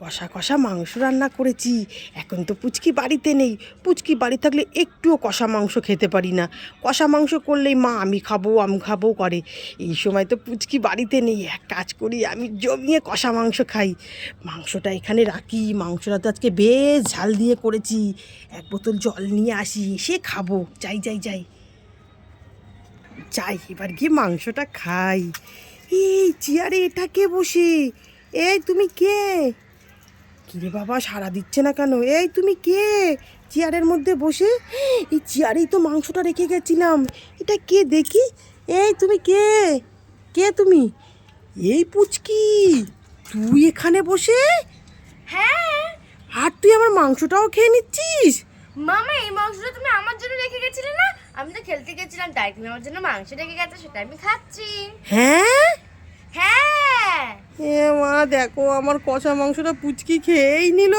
কষা কষা মাংস রান্না করেছি। এখন তো পুচকি বাড়িতে নেই। পুচকি বাড়ি থাকলে একটুও কষা মাংস খেতে পারি না। কষা মাংস করলেই মা আমি খাব আমি খাব করে। এই সময় তো পুচকি বাড়িতে নেই। এক কাজ করি, আমি জমিয়ে কষা মাংস খাই। মাংসটা এখানে রাখি। মাংসটা তো আজকে বেশ ঝাল দিয়ে করেছি। এক বোতল জল নিয়ে আসি, এসে খাব। যাই যাই যাই। যাই, এবার গিয়ে মাংসটা খাই। এই চেয়ারে এটা কে বসে। এই তুমি কে? কিরে বাবা সারা দিচ্ছে না কেন? এই তুমি কে? চেয়ারের মধ্যে বসে? এই চেয়ারেই তো মাংসটা রেখে গেছিলাম। এটা কে দেখি? এই তুমি কে? কে তুমি? এই পুচকি তুই এখানে বসে? হ্যাঁ। আর তুই আমার মাংসটাও খেয়ে নিচ্ছিস? মামা এই মাংসটা তুমি আমার জন্য রেখে গেছিলে না? আমি তো খেলতে গেছিলাম তাই তুমি আমার জন্য মাংস রেখে গেছো সেটা আমি খাচ্ছি। হ্যাঁ? দেখো আমার কষা মাংসটা পুচকি খেয়েই নিল।